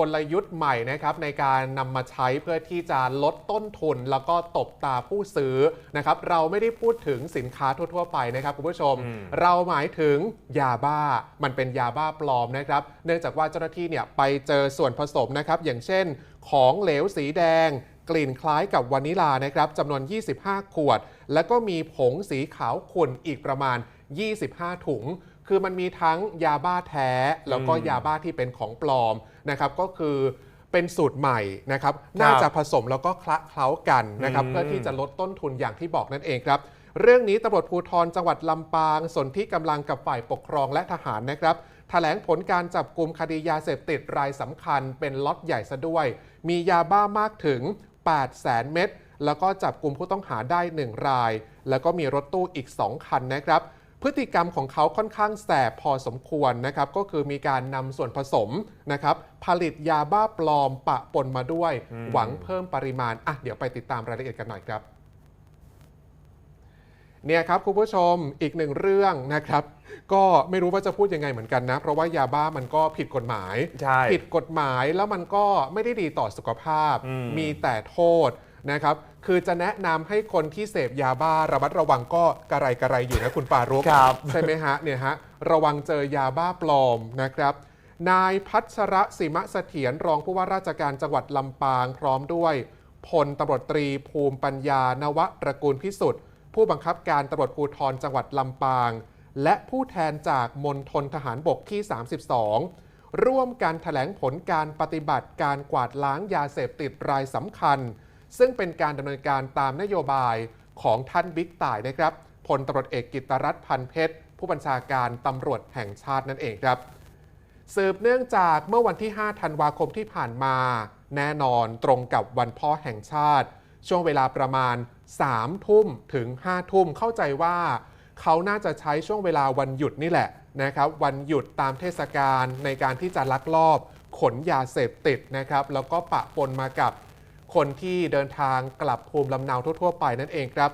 กลยุทธ์ใหม่นะครับในการนำมาใช้เพื่อที่จะลดต้นทุน แล้วก็ตบตาผู้ซื้อนะครับเราไม่ได้พูดถึงสินค้าทั่ว ๆ ไปนะครับคุณผู้ชมอืมเราหมายถึงยาบ้ามันเป็นยาบ้าปลอมนะครับเนื่องจากว่าเจ้าหน้าที่เนี่ยไปเจอส่วนผสมนะครับอย่างเช่น ของเหลวสีแดงกลิ่นคล้ายกับวานิลานะครับจำนวน 25 ขวด แล้วก็มีผงสีขาวขุ่นอีกประมาณ 25 ถุง คือมันมีทั้งยาบ้าแท้ แล้วก็อืมยาบ้าที่เป็นของปลอมนะครับก็คือเป็นสูตรใหม่นะครับน่าจะผสมแล้วก็คละเคล้ากันนะครับอืมเพื่อที่จะลดต้นทุนอย่างที่บอกนั่นเองครับ เรื่องนี้ตำรวจภูธรจังหวัดลำปางสนที่กำลังกับฝ่ายปกครองและทหารนะครับแถลงผลการจับกลุ่มคดียาเสพติดรายสำคัญเป็นล็อตใหญ่ซะด้วย มียาบ้ามากถึง8แสนเม็ดแล้วก็จับกลุ่มผู้ต้องหาได้ 1 ราย แล้วก็มีรถตู้อีก 2 คันนะครับ พฤติกรรมของเขาค่อนข้างแสบพอสมควรนะครับ ก็คือมีการนำส่วนผสมนะครับ ผลิตยาบ้าปลอมปะปนมาด้วยอืมหวังเพิ่มปริมาณ อะ เดี๋ยวไปติดตามรายละเอียดกันหน่อยครับเนี่ยครับคุณผู้ชมอีกหนึ่งเรื่องนะครับ ก็ไม่รู้ว่าจะพูดยังไงเหมือนกันนะ เพราะว่ายาบ้ามันก็ผิดกฎหมายใช่ผิดกฎหมายแล้วมันก็ไม่ได้ดีต่อสุขภาพอืมมีแต่โทษนะครับ คือจะแนะนำให้คนที่เสพยาบ้าระมัดระวังก็กระไรกระไรอยู่นะคุณปารุกครับ ใช่ไหมฮะเนี่ยฮะระวังเจอยาบ้าปลอมนะครับ นายพัชระสิมะเสถียรรองผู้ว่าราชการจังหวัดลำปางพร้อมด้วยพลตำรวจตรีภูมิปัญญานวตระกูลพิสุทธิ์ ผู้บังคับการตำรวจภูธรจังหวัดลำปาง และผู้แทนจากมณฑลทหารบกที่ 32 ร่วมกันแถลงผลการปฏิบัติการกวาดล้างยาเสพติดรายสำคัญ ซึ่งเป็นการดำเนินการตามนโยบายของท่านบิ๊กต่ายนะครับพลตำรวจเอกกิตรัตน์พันเพชร ผู้บัญชาการตำรวจแห่งชาตินั่นเองครับ สืบเนื่องจากเมื่อวันที่ 5 ธันวาคมที่ผ่านมา แน่นอนตรงกับวันพ่อแห่งชาติ ช่วงเวลาประมาณ 3 ทุ่มถึง 5 ทุ่มเข้าใจว่า เขาน่าจะใช้ช่วงเวลาวันหยุดนี่แหละนะครับ วันหยุดตามเทศกาลในการที่จะลักลอบ ขนยาเสพติดนะครับ แล้วก็ปะปนมากับ คนที่เดินทางกลับภูมิลำเนาทั่ว ๆ ไปนั่นเองครับ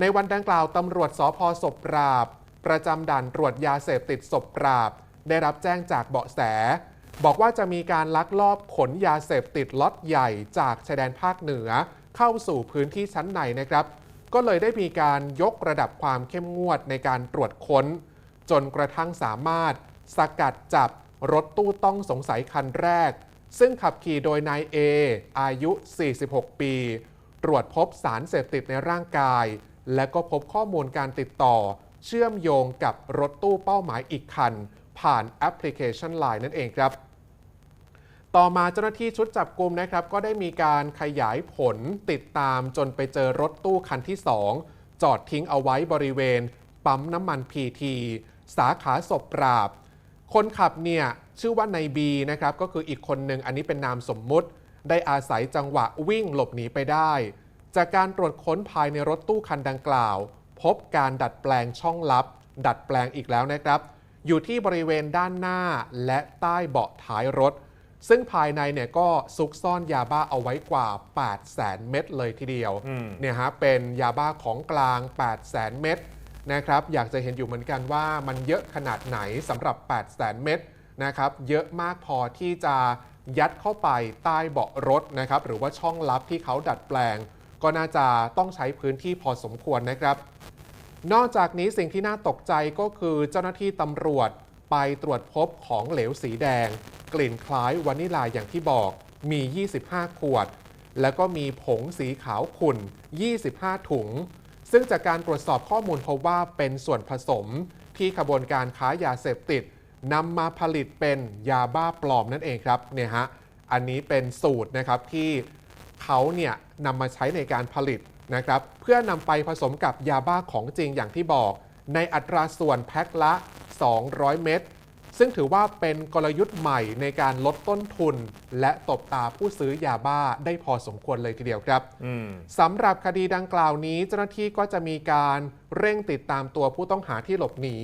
ในวันดังกล่าวตำรวจสพศพปราบ ประจำด่านตรวจยาเสพติดศพปราบ ได้รับแจ้งจากเบาะแส บอกว่าจะมีการลักลอบขนยาเสพติดล็อตใหญ่จากชายแดนภาคเหนือ เข้าสู่พื้นที่ชั้นในนะครับ ก็เลยได้มีการยกระดับความเข้มงวดในการตรวจค้น จนกระทั่งสามารถสกัดจับรถตู้ต้องสงสัยคันแรก ซึ่งขับขี่โดยนายเออายุ 46 ปี ตรวจพบสารเสพติดในร่างกาย และก็พบข้อมูลการติดต่อ เชื่อมโยงกับรถตู้เป้าหมายอีกคัน ผ่านแอปพลิเคชัน Line นั่นเองครับ ต่อมาเจ้าหน้าที่ชุดจับกลุ่มนะครับ ก็ได้มีการขยายผลติดตามจนไปเจอรถตู้คันที่ 2 จอดทิ้งเอาไว้บริเวณ ปั๊มน้ำมันพีทีสาขาศพปราบ คนขับเนี่ย ชื่อว่านายบีนะครับก็คืออีกคนหนึ่งอันนี้เป็นนามสมมุติ ได้อาศัยจังหวะวิ่งหลบหนีไปได้ จากการตรวจค้นภายในรถตู้คันดังกล่าว พบการดัดแปลงช่องลับ ดัดแปลงอีกแล้วนะครับ อยู่ที่บริเวณด้านหน้าและใต้เบาะท้ายรถ ซึ่งภายในเนี่ยก็ซุกซ่อนยาบ้าเอาไว้กว่า 8 0 0แสนเม็ดเลยทีเดียวอืมเนี่ยฮะเป็นยาบ้าของกลาง 8 0 0แสนเม็ดนะครับ อยากจะเห็นอยู่เหมือนกันว่ามันเยอะขนาดไหนสำหรับ 8 0 0แสนเม็ด นะครับเยอะมากพอที่จะยัดเข้าไปใต้เบาะรถนะครับหรือว่าช่องลับที่เขาดัดแปลง ก็น่าจะต้องใช้พื้นที่พอสมควรนะครับ นอกจากนี้สิ่งที่น่าตกใจก็คือเจ้าหน้าที่ตำรวจไปตรวจพบของเหลวสีแดง กลิ่นคล้ายวานิลาอย่างที่บอกมี 25 ขวด แล้วก็มีผงสีขาวขุ่น 25 ถุง ซึ่งจากการตรวจสอบข้อมูลพบว่าเป็นส่วนผสมที่ขบวนการค้ายาเสพติด นำมาผลิตเป็นยาบ้าปลอมนั่นเองครับเนี่ยฮะอันนี้เป็นสูตรนะครับที่เขาเนี่ยนำมาใช้ในการผลิตนะครับ เพื่อนำไปผสมกับยาบ้าของจริงอย่างที่บอก ในอัตราส่วนแพ็คละ 200 เม็ด ซึ่งถือว่าเป็นกลยุทธ์ใหม่ในการลดต้นทุน และตบตาผู้ซื้อยาบ้าได้พอสมควรเลยทีเดียวครับอืมสำหรับคดีดังกล่าวนี้ เจ้าหน้าที่ก็จะมีการเร่งติดตามตัวผู้ต้องหาที่หลบหนี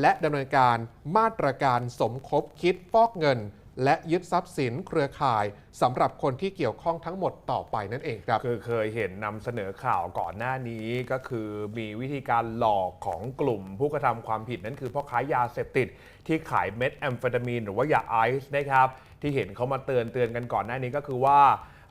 และดำเนินการมาตรการสมคบคิดฟอกเงิน และยึดทรัพย์สินเครือข่ายสำหรับคนที่เกี่ยวข้องทั้งหมดต่อไปนั่นเองครับ คือเคยเห็นนำเสนอข่าวก่อนหน้านี้ก็คือมีวิธีการหลอกของกลุ่มผู้กระทำความผิดนั่นคือพ่อค้ายาเสพติดที่ขายเม็ดแอมเฟตามีนหรือว่ายาไอซ์นะครับที่เห็นเขามาเตือนเตือนกันก่อนหน้านี้ก็คือว่า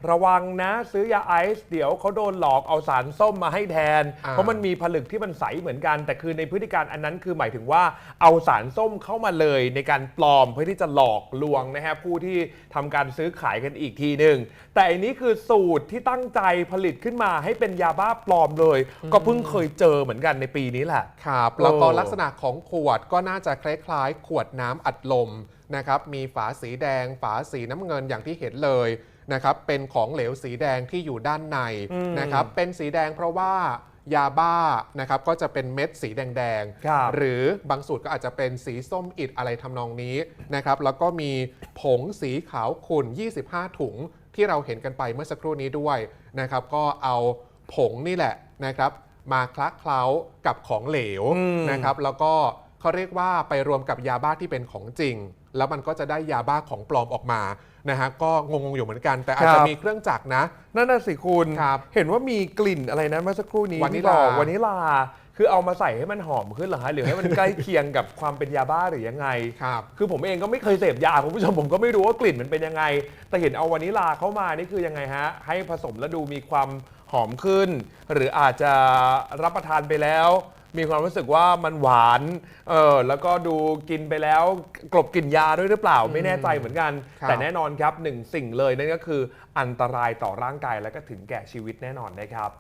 ระวังนะซื้อยาไอซ์เดี๋ยวเขาโดนหลอกเอาสารส้มมาให้แทน อ่า เพราะมันมีผลึกที่มันใสเหมือนกัน แต่คือในพฤติการอันนั้นคือหมายถึงว่าเอาสารส้มเข้ามาเลยในการปลอมเพื่อที่จะหลอกลวงนะฮะผู้ที่ทำการซื้อขายกันอีกทีหนึ่งแต่อันนี้คือสูตรที่ตั้งใจผลิตขึ้นมาให้เป็นยาบ้าปลอมเลย ก็เพิ่งเคยเจอเหมือนกันในปีนี้แหละ ครับแล้วก็เออ ลักษณะของขวดก็น่าจะคล้ายๆ ขวดน้ำอัดลมนะครับมีฝาสีแดง ฝาสีน้ำเงินอย่างที่เห็นเลย นะครับเป็นของเหลวสีแดงที่อยู่ด้านในนะครับเป็นสีแดงเพราะว่ายาบ้านะครับก็จะเป็นเม็ดสีแดงครับๆหรือบางสูตรก็อาจจะเป็นสีส้มอิดอะไรทำนองนี้นะครับแล้วก็มีผงสีขาวขุ่น 25 ถุงที่เราเห็นกันไปเมื่อสักครู่นี้ด้วยนะครับก็เอาผงนี่แหละนะครับมาคละเคล้ากับของเหลวอืมนะครับแล้วก็เขาเรียกว่าไปรวมกับยาบ้าที่เป็นของจริง แล้วมันก็จะได้ยาบ้าของปลอมออกมานะฮะก็งงๆอยู่เหมือนกัน แต่อาจจะมีเครื่องจักรนะ นั่นน่ะสิคุณ ครับเห็นว่ามีกลิ่นอะไรนะเมื่อสักครู่นี้วานิที่ลาบอกวานิลา คือเอามาใส่ให้มันหอมขึ้นเหรอฮะหรือให้มันใกล้เคียงกับความเป็นยาบ้าหรือยังไง ครับ คือผมเองก็ไม่เคยเสพยาคุณผู้ชมผมก็ไม่รู้ว่ากลิ่นมันเป็นยังไง แต่เห็นเอาวานิลาเข้ามานี่คือยังไงฮะ ให้ผสมแล้วดูมีความหอมขึ้น หรืออาจจะรับประทานไปแล้ว มีความรู้สึกว่ามันหวานเออแล้วก็ดูกินไปแล้วกลบกลิ่นยาด้วยหรือเปล่าไม่แน่ใจเหมือนกัน ครับแต่แน่นอนครับหนึ่งสิ่งเลยนั่นก็คืออันตรายต่อร่างกายและก็ถึงแก่ชีวิตแน่นอนนะครับ